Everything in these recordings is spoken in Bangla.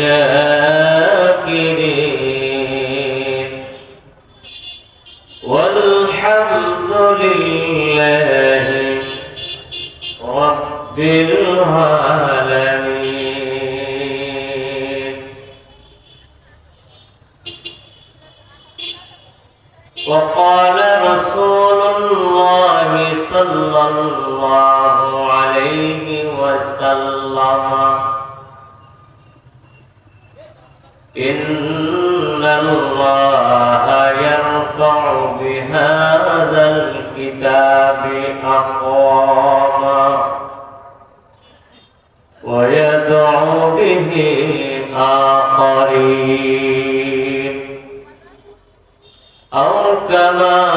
Yeah. ويدعو به آخرين أو كما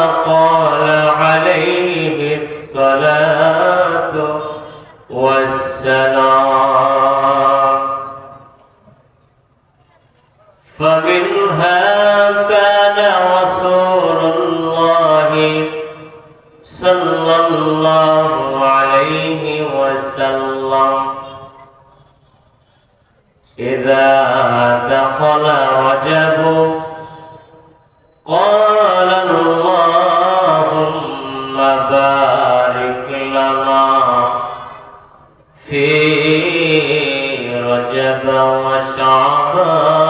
في رجب وشعبان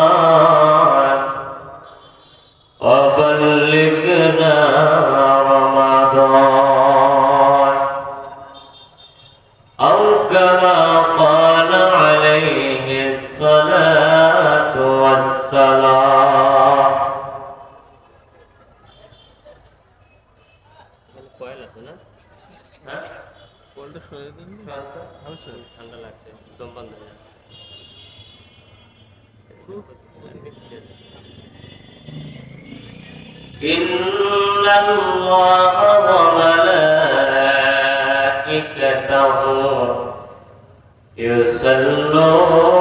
يصلون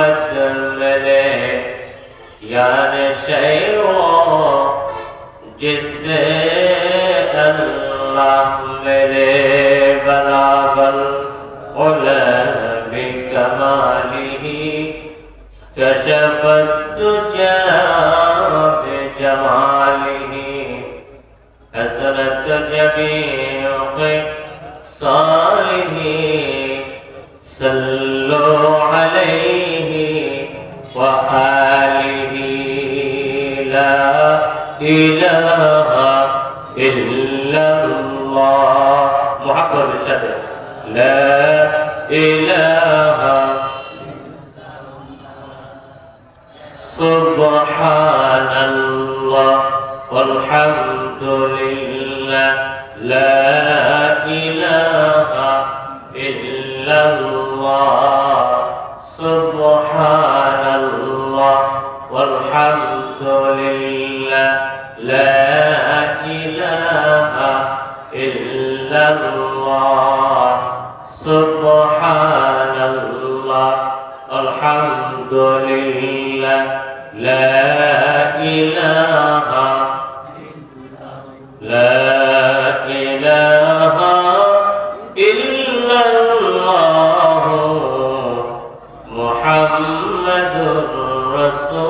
مجملے یار شیروں جس سے اللہ ملے بناول علم کمالی کشفت جاب جمالی حسنت جبیر سبحان الله والحمد لله لا محمد رسول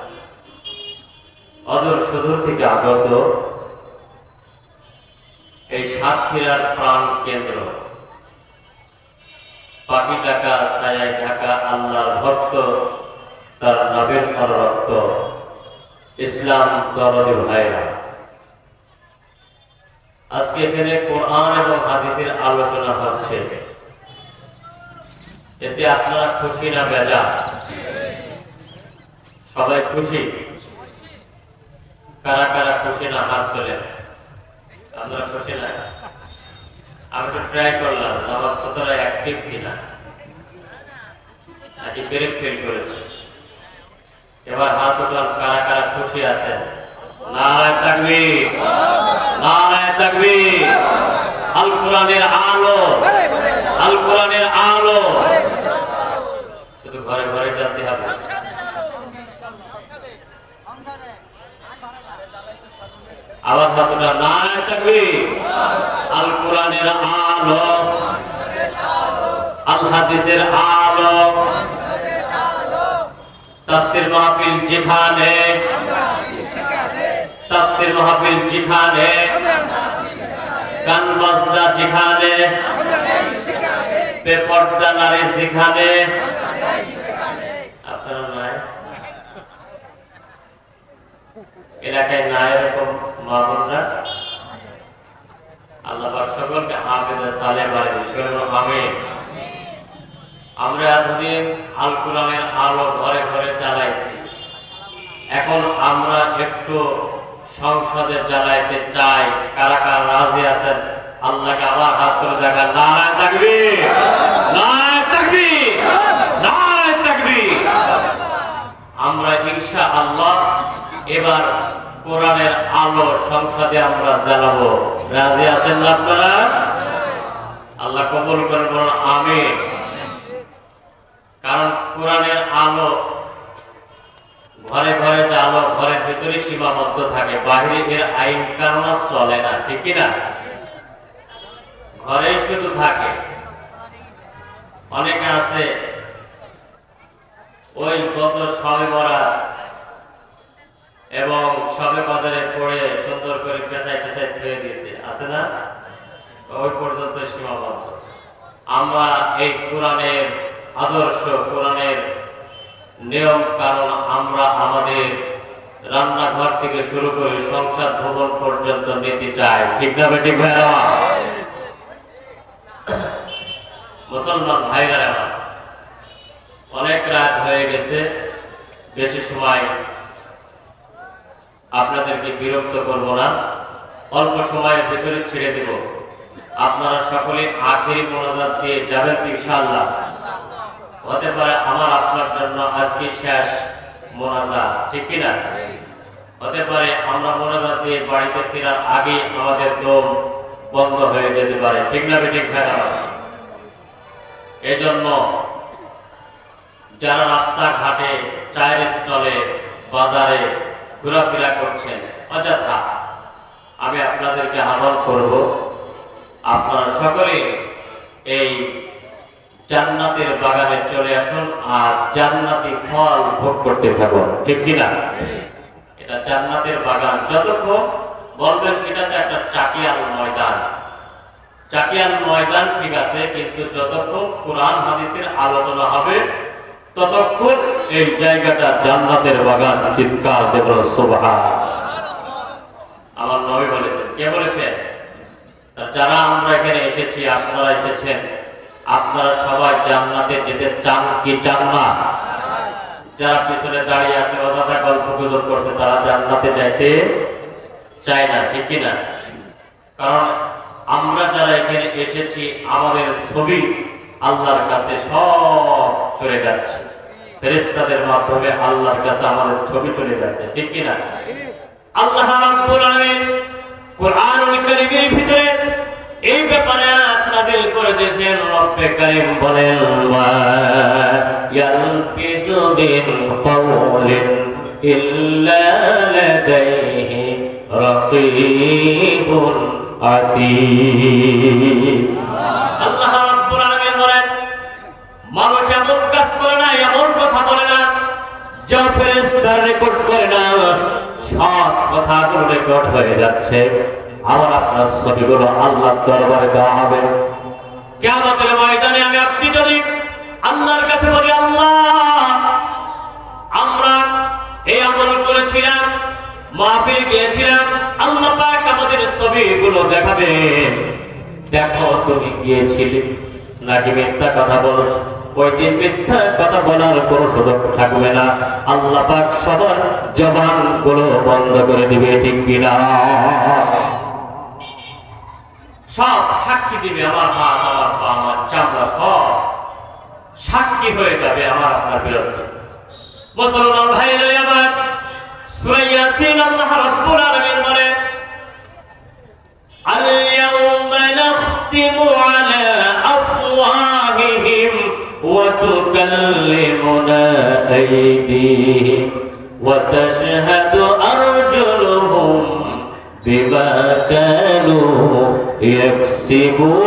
অদূর সুদূর থেকে আগত এই সাতক্ষীরার প্রাণ কেন্দ্র। পাখি ঢাকা ছায়ায় ঢাকা আল্লাহর ভক্ত, তার নবের রক্ত ইসলাম দরদি ভাইরা। আজকে এখানে কোরআন এবং হাদিসের আলোচনা হচ্ছে। এতে আপনারা খুশি না বেজা সবাই খুশি? কারা কারা খুশি না হাত তোলেন আপনারা খুশি না। আমি তো ট্রাই করলাম আমার শ্রোতারা অ্যাক্টিভ কিনা। নাকি ব্রেক ফেল করেছে। এবার হাত উঠান, কারা কারা খুশি আছেন? নারায় থাকবি নারায় থাকবি আল কোরআনের আলো আল কোরআনের আলো। শুধু ঘরে ঘরে জানতে হবে। আবার হাতটা নারায় থাকবি আল কোরআনের আলো। আল হাদিসের আলো। তাফসির মাহফিল যেখানে। তাফসির মাহফিল যেখানে। গান বাজনা যেখানে। বেপর্দা নারী যেখানে আপনারা নাই এলাকায় না এরকম মা আল্লাহ সকলকে হাফেজ সালে বাড়ি আমরা এতদিন আল কোরআনের আলো ঘরে ঘরে চালাইছি এখন আমরা একটু সংসদে চালাইতে চাই। কারা কারা রাজি আছেন? আল্লাহকে আবার হাত করে দেখা নারায় থাকবি নারায় থাকবি নারায় থাকবি আমরা ইনশা আল্লাহ এবার কোরআনের আলো সংসদে আমরা জ্বালাবো রাজি আছেন না আপনারা? আল্লাহ কবুল করেন বলুন আমি কারণ কোরআনের আলো ঘরে ঘরে যে আলো ঘরের ভিতরে সীমাবদ্ধ থাকে, বাহিরে এর আইন কারণ চলে না, ঠিক কি না? ঘরে শুধু থাকে। অনেকে আছে, ওই গত সবে মরা সবে কদরে পড়ে সুন্দর করে পেঁচাই পেঁচাই ধুয়ে দিয়েছে। আছে না? ওই পর্যন্ত সীমাবদ্ধ। আমরা এই কোরআনের আদর্শ, কোরআনের নিয়ম, কারণ আমরা আমাদের রান্নাঘর থেকে শুরু করে সংসার ভবন পর্যন্ত নিতে চাই। ঠিক না বেটি ভাইরা মুসলমান ভাইরা, অনেক রাত হয়ে গেছে। বেশি সময় আপনাদেরকে বিরক্ত করব না। অল্প সময়ের ভেতরে ছেড়ে দেব। আপনারা সকলে আখেরি মনোদান দিয়ে যাবেন ইনশাআল্লাহ। হতে পারে আমার আপনার জন্য আজকে শেষ মোনাজা ঠিক কিনা? হতে পারে আমরা মোনাজা দিয়ে বাড়িতে ফেরার আগে আমাদের দম বন্ধ হয়ে যেতে পারে। ঠিক না ঠিক ভাইরা এজন্য যারা রাস্তাঘাটে, চায়ের স্টলে, বাজারে ঘোরাফেরা করছেন। অযথা, আমি আপনাদেরকে আহ্বান করব, আপনারা সকলে এই জান্নাতের বাগানে চলে আসুন আর জান্নাতি ফল ভোগ করতে থাকুন, ঠিক কিনা? এটা জান্নাতের বাগান। যতক্ষণ বলবেন এটা তো একটা চাকিয়াল ময়দান। চাকিয়াল ময়দান ঠিক আছে, কিন্তু যতক্ষণ কোরআন হাদিসের আলোচনা হবে ততক্ষণ এই জায়গাটা জান্নাতের বাগান, চিৎকার দেব সুবহান। আমার নবী বলেছেন, কে বলেছেন যারা আমরা এখানে এসেছি, আপনারা এসেছেন, আপনারা সবাই জান্নাতে যেতে চান কি চান না? যারা পিছনে দাঁড়িয়ে আছে, অযথা গল্প গুজব করছে, তারা জান্নাতে যাইতে চায় না, ঠিক কি না কারণ আমরা যারা এখানে এসেছি, আমাদের ছবি আল্লাহর কাছে সব চলে যাচ্ছে। ফেরেশতাদের মাধ্যমে আল্লাহর কাছে আমাদের ছবি চলে যাচ্ছে, ঠিক কি না? আল্লাহ ভিতরে এই ব্যাপারে করে দিয়েছেন, রব্বে বলেন মা ইয়ালফিজু মিন কাওলিন ইল্লা লাদাইহি রাকীবুন আল্লাহ মানুষ এমন কাজ করে না, এমন কথা বলে না, যা ফেরেস্তার রেকর্ড করে না। সব কথাগুলো রেকর্ড হয়ে যাচ্ছে। আমার আপনার ছবিগুলো আল্লাহর দরবারে দেওয়া হবে। কেমতের ময়দানে আমি আপনি যদি আল্লাহর কাছে বলি, আল্লাহ, আমরা এই আমল করেছিলাম, মাহফিলে গিয়েছিলাম, আল্লাহ পাক আমাদের ছবিগুলো দেখাবেন। দেখো তুমি গিয়েছিলে নাকি মিথ্যা কথা বলছো? ওই দিন মিথ্যা কথা বলার কোনো সুযোগ থাকবে না। আল্লাহ পাক সবার জবানগুলো বন্ধ করে দিবে, ঠিক কিনা? সব সাক্ষী দিবে, আমার হাত, আমার পা, আমার চামড়া, সব সাক্ষী হয়ে যাবে আমার আপনার বিরুদ্ধে। মুসলমান আল্লাহ আলামিন বলে وتكلمنا أيديهم وتشهد أرجلهم بما كانوا يكسبون.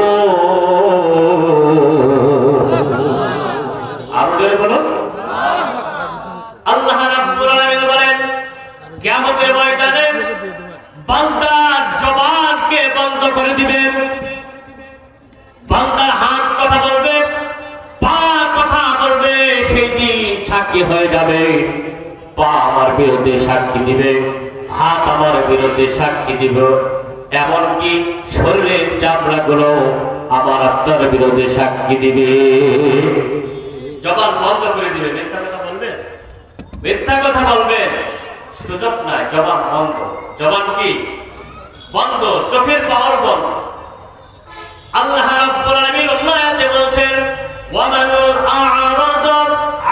সাক্ষী দিব। এমনকি শরীরের চামড়াগুলো আমার আপনার বিরুদ্ধে সাক্ষী দিবে। জবান বন্ধ করে দিবে। মিথ্যা কথা বলবেন মিথ্যা কথা সুযোগ জবান বন্ধ। জবান কি? বন্ধ, চোখের পাওয়ার বন্ধ। আল্লাহ আলামিন আ'রাদা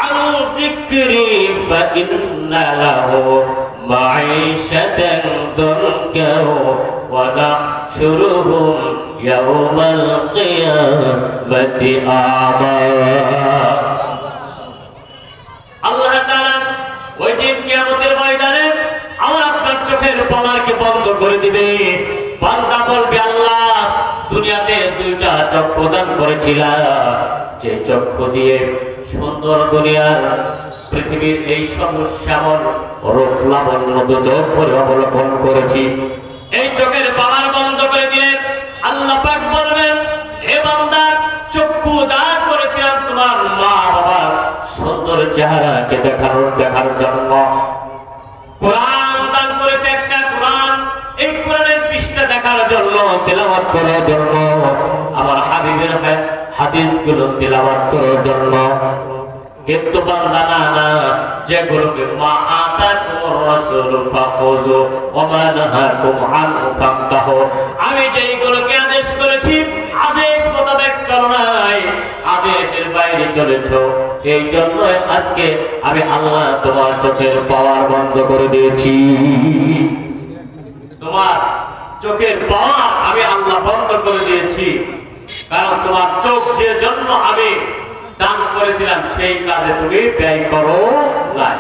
আন যিকরি লাহু দুনকা ওয়া নাহশুরুহুম ইয়াওমাল কিয়ামাতি আমা আল্লাহ তাআলা ওই দিন কিয়ামতের ময়দানে আমার আপনার চোখের পাওয়ারকে বন্ধ করে দিবে। বান্দা বলবে, আল্লাহ, দুনিয়াতে দুইটা চোখ প্রদান করেছিলাম। যে চক্ষু দিয়ে সুন্দর দুনিয়ার পৃথিবীর এই সমস্যামন রূপ লাবণ্য চোখ করে অবলম্বন করেছি। এই চোখের পাওয়ার বন্ধ করে দিলে আল্লাহ পাক বলবেন হে বান্দা, চক্ষু দান করেছিলাম তোমার মা বাবার সুন্দর চেহারাকে দেখানোর, দেখার জন্য। কোরআন দান করেছে একটা কোরআন। এই কোরআনের পৃষ্ঠা দেখার জন্য, তেলাওয়াত করার জন্য, আমার হাবিবের হাদিসগুলো তেলাওয়াত করার জন্য। কিন্তু বান্দা না না যেগুলোকে মা আতা কুমুর রাসূল ফাখুযু ওয়া নাহাকুম আনহু ফান্তাহু আমি যেইগুলোকে আদেশ করেছি, আদেশ মোতাবেক চলো নাই, আদেশের বাইরে চলেছ। এই জন্য আজকে আমি আল্লাহ তোমার চোখের পাওয়ার বন্ধ করে দিয়েছি। তোমার চোখের পাওয়ার আমি আল্লাহ বন্ধ করে দিয়েছি। কারণ তোমার চোখ যে জন্য আমি দান করেছিলাম, সেই কাজে তুমি ব্যয় করো নাই।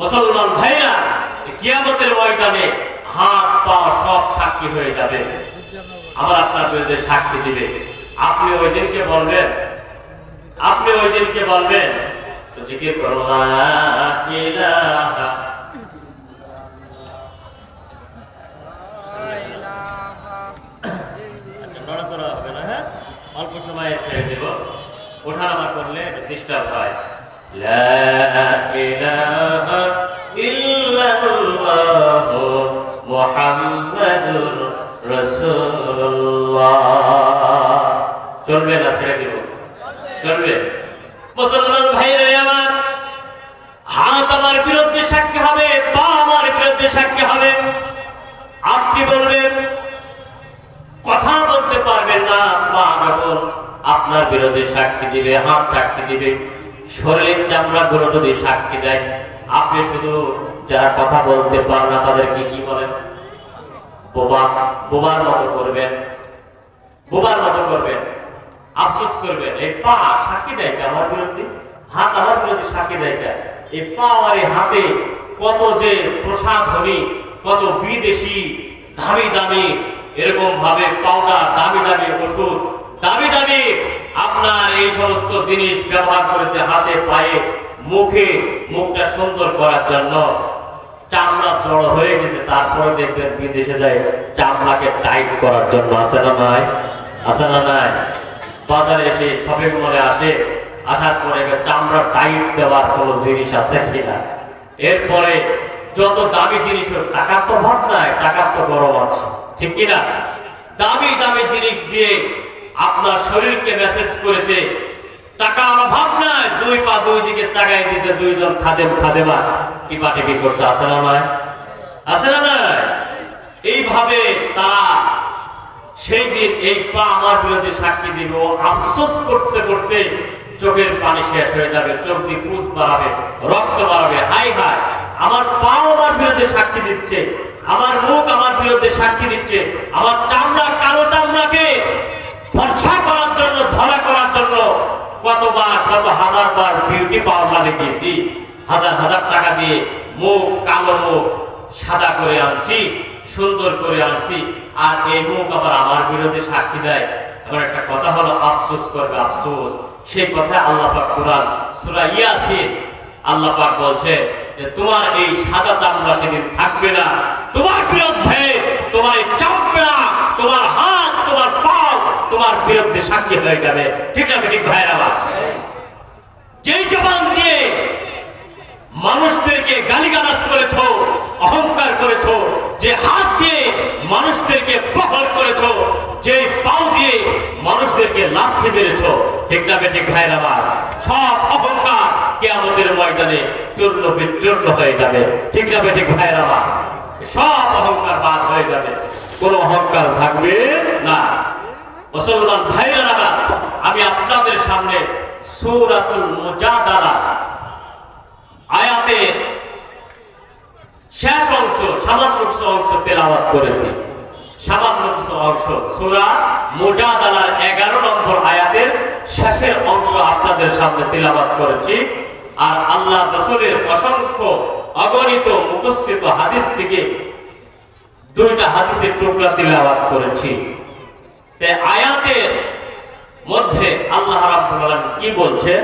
মুসলমান ভাইরা কিয়ামতের ময়দানে হাত, পা সব সাক্ষী হয়ে যাবে। আমার আপনার বিরুদ্ধে সাক্ষী দিবে। আপনি ওই দিনকে বলবেন, আপনি ওই দিনকে বলবেন জিকির করো লা ইলাহা সময় ছেড়ে দেব। ওঠানামা করলে ডিস্টার্ব হয়। চলবে না ছেড়ে দিব। চলবে। মুসলমান ভাইরা আপনার সাক্ষী দিবে, হাত সাক্ষী দিবে, শরীরের চামড়া গুলো যদি সাক্ষী দেয়, আপনি শুধু যারা কথা বলতে পারেন না, তাদেরকে কি বলেন? বোবা, বোবার মতো করবেন, বোবার মতো করবেন, আফসোস করবেন, এই পা সাক্ষী দেয় আমার বিরুদ্ধে? হাত আমার বিরুদ্ধে সাক্ষী দেয় এই পা এই হাতে কত যে প্রসাদ প্রসাধনী কত বিদেশি দামি দামি, এরকম ভাবে পাউডার দামি দামি ওষুধ, দামি দামি আপনার এই সমস্ত জিনিস ব্যবহার করেছে হাতে, পায়ে, মুখে, মুখটা সুন্দর করার জন্য। চামড়া জড়ো হয়ে গেছে, তারপরে দেখবেন বিদেশে যায় চামড়াকে টাইট করার জন্য। আছে না নাই? আছে না নাই? বাজারে এসে শপিং মলে আসে, আসার পরে চামড়া টাইট দেওয়ার কোনো জিনিস আছে কিনা? এরপরে যত দামি জিনিস হোক, টাকার তো ভাব নাই, টাকার তো গরম আছে। ঠিক কিনা? দামি দামি জিনিস দিয়ে আপনার শরীরকে মেসেজ করেছে, টাকা আমার ভাব নাই দুই পা দুই দিকে চাগাই দিছে দুইজন খাদেম খাদেমা। টিপা টিপি করছে, আছে না নয় আছে না নয় এইভাবে তারা সেই দিন এই পা আমার বিরুদ্ধে সাক্ষী দিবে। আফসোস করতে করতে চোখের পানি শেষ হয়ে যাবে, চোখ দিয়ে পুষ বাড়াবে, রক্ত বাড়াবে, হাই হাই। আমার পা আমার বিরুদ্ধে সাক্ষী দিচ্ছে, আমার মুখ আমার বিরুদ্ধে সাক্ষী দিচ্ছে, আমার চামড়া কালো চামড়াকে ভরসা করার জন্য, ধরা করার জন্য কতবার, কত হাজার বার বিউটি পার্লারে গেছি হাজার হাজার টাকা দিয়ে মুখ, কালো মুখ সাদা করে আনছি, সুন্দর করে আনছি, আর এই মুখ আবার আমার বিরুদ্ধে সাক্ষী দেয়। এবার একটা কথা হলো, আফসোস করবে, আফসোস। সেই কথা আল্লাহ পাক কোরআন সূরা ইয়াসিন আল্লাহ পাক বলছে যে, তোমার এই সাদা চামড়া সেদিন থাকবে না। তোমার বিরুদ্ধে তোমার এই চামড়া তোমার হাত তোমার পাও তোমার বিরুদ্ধে সাক্ষী হয়ে যাবে। ঠিক আছে ঠিক ভাইরা আমার? যেই জবান দিয়ে মানুষদেরকে গালিগালাজ করেছ, অহংকার করেছ, যে হাত দিয়ে মানুষদেরকে প্রহর করেছ, যে পাও দিয়ে মানুষদেরকে লাথি মেরেছো, ঠিক না বেঠিক ভাইয়ের? আমার সব অহংকার কে আমাদের ময়দানে চূর্ণ বিচূর্ণ হয়ে যাবে। ঠিক না বেঠিক ভাইয়ের? আমার সব অহংকার বাদ হয়ে যাবে। কোনো অহংকার থাকবে না। মুসলমান ভাইরা আমি আপনাদের সামনে সূরাতুল মুজাদালা আয়াতের শেষ অংশ, সামান্য কিছু অংশ তেলাওয়াত করেছি। সামান্য কিছু অংশ সূরা এগারো নম্বর আয়াতের শেষের অংশ আপনাদের সামনে তেলাওয়াত করেছি। আর আল্লাহ রসুলের অসংখ্য অগণিত মুখস্থিত হাদিস থেকে দুইটা হাদিসের টুকরা তিলাওয়াত করেছি। তে আয়াতের মধ্যে আল্লাহ কি বলছেন?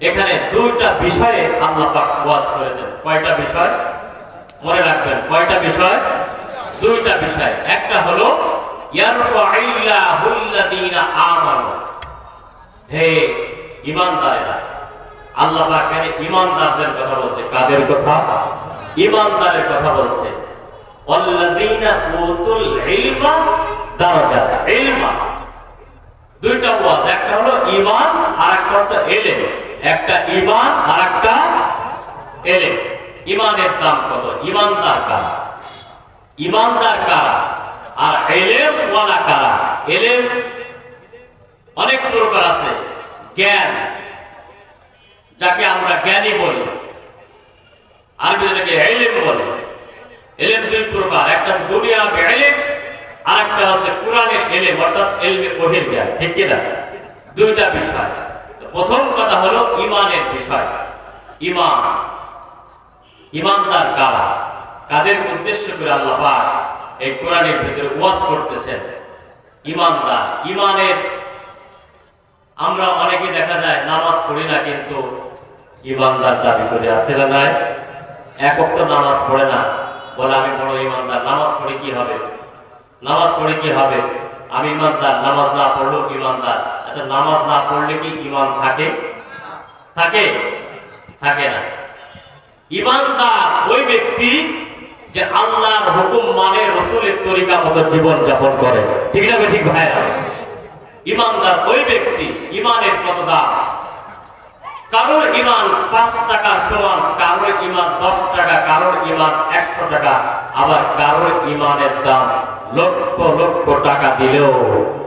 এখানে দুইটা বিষয়ে আল্লাহ পাক ওয়াজ করেছেন। কয়টা বিষয়? মনে রাখবেন, কয়টা বিষয়? দুইটা বিষয়। একটা হলো আল্লাহ ঈমানদারদের কথা বলছে। কাদের কথা? ঈমানদারের কথা বলছে। ওয়াল্লাযীনা উতুল দারাজা দুইটা ওয়াজ, একটা হলো ঈমান আর একটা হচ্ছে একটা ঈমান আর একটা এলেম দাম কত? ঈমানদার কারা? ঈমানদার কারা? আর এলেম ওয়ালা কারা অনেক প্রকার আছে। জ্ঞান, যাকে আমরা জ্ঞানী বলি। আরবি যেটাকে এলেম বলে। এলেম দুই প্রকার, একটা দুনিয়া এলেম আর কোরআনের এলেম, অর্থাৎ এলমে ওহির জ্ঞান। ঠিক কিনা? দুইটা বিষয়। প্রথম কথা হলো ইমানের বিষয়। ইমান। ইমানদার কারা? কাদের উদ্দেশ্য করে আল্লাহ এই কোরআনের ভিতরে করতেছেন? ইমানদার। ইমানের আমরা অনেকে দেখা যায় নামাজ পড়ি না, কিন্তু ইমানদার দাবি করে আসছে না তো নামাজ পড়ে না। বলে, আমি বড় ইমানদার, নামাজ পড়ে কি হবে? নামাজ পড়ে কি হবে? আমি ইমানদার, নামাজ না পড়লেও ইমানদার? আচ্ছা নামাজ না পড়লে কি ইমান থাকে? থাকে? থাকে না। ইমানদার ওই ব্যক্তি যে আল্লাহর হুকুম মানে রসুলের তরিকা মতো জীবন যাপন করে। ঠিক না ঠিক ভাইরা ইমানদার ওই ব্যক্তি ইমানের কত দাম কারোর ইমান পাঁচ টাকা সমান, কারোর ইমান দশ টাকা, কারোর ইমান একশো টাকা, আবার কারোর ইমানের দাম লক্ষ লক্ষ টাকা দিলেও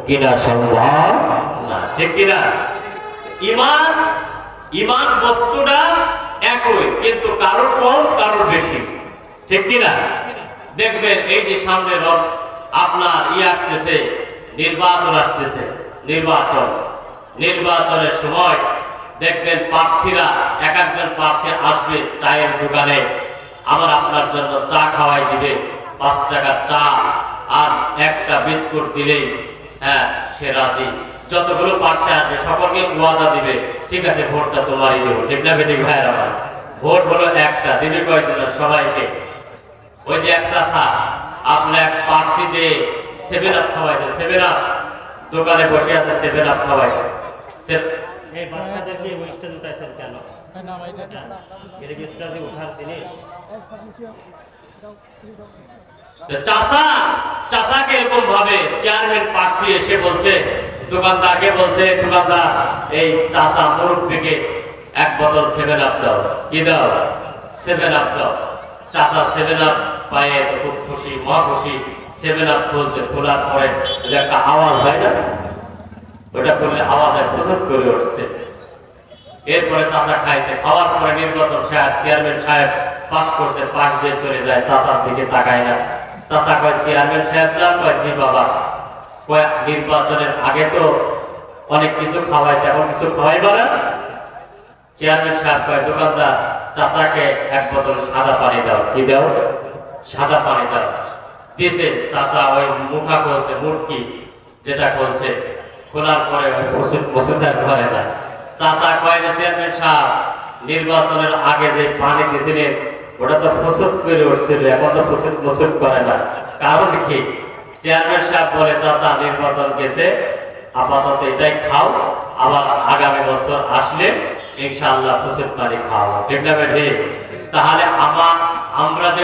কিনা সম্ভব না, ঠিক কিনা? ইমান ইমান বস্তুটা একই, কিন্তু কারোর কম, কারোর বেশি, ঠিক কিনা? দেখবেন এই যে সামনে আপনার ই আসতেছে, নির্বাচন আসতেছে, নির্বাচন। নির্বাচনের সময় দেখবেন প্রার্থীরা, এক একজন প্রার্থী আসবে চায়ের দোকানে, আবার আপনার জন্য চা খাওয়াই দিবে, পাঁচ টাকার চা আর একটা বিস্কুট দিলেই হ্যাঁ সে রাজি। যতগুলো প্রার্থী আসবে, সকলকে ওয়াদা দিবে, ঠিক আছে, ভোটটা তোমারই দেবো। ঠিক না ভাইয়ের? আমার ভোট হলো একটা। দিবে কয়েকজন সবাইকে। ওই যে এক চাষা আপনার এক প্রার্থী যে সেভেন আপ খাওয়াইছে সেভেন আপ দোকানে বসে আছে সেভেন আপ খাওয়াইছে। এই উঠাইছেন কেন? এটা কি উঠার জিনিস? চাষা, চাষাকে এরকম ভাবে চেয়ারম্যান প্রার্থী এসে বলছে, দোকানদারকে বলছে, দোকানদার, এই চাষা মুরব্বীকে এক বোতল সেভেন আপ দাও। কি দাও? সেভেন আপ দাও। চাষা সেভেন আপ পায়ে খুব খুশি, মহা খুশি। সেভেন আপ বলছে খোলার পরে একটা আওয়াজ হয় না? ওটা করলে আওয়াজ হয় প্রচুর করে উঠছে। এরপরে চাচা খাইছে, খাওয়ার পরে নির্বাচন সাহেব চেয়ারম্যান সাহেব পাস করছে, পাশ দিয়ে চলে যায় চাচার দিকে তাকায় না। চাচা কয় চেয়ারম্যান সাহেব না কয় জি বাবা। কয় নির্বাচনের আগে তো অনেক কিছু খাওয়াইছে, এখন কিছু খাওয়াইবা না। চেয়ারম্যান সাহেব কয়, দোকানদার চাচাকে এক বোতল সাদা পানি দাও। কি দাও? সাদা পানি দাও। দিয়েছে চাচা ওই মুখা বলছে মুরকি যেটা বলছে খোলার পরে ওই ওষুধ ঘরে না চাচা কয় যে, চেয়ারম্যান সাহেব, নির্বাচনের আগে যে পানি দিয়েছিলেন ওটা তো ফসুদ করে উঠছিল, এখন তো ফসুদ ফসুদ করে না। কারণ কি? চেয়ারম্যান সাহেব বলে চাষা নির্বাচন গেছে, আপাতত এটাই খাও, আবার আগামী বছর আসলে ইনশাআল্লাহ ফসুদ পানি খাও ঠিক না তাহলে আমার আমরা যে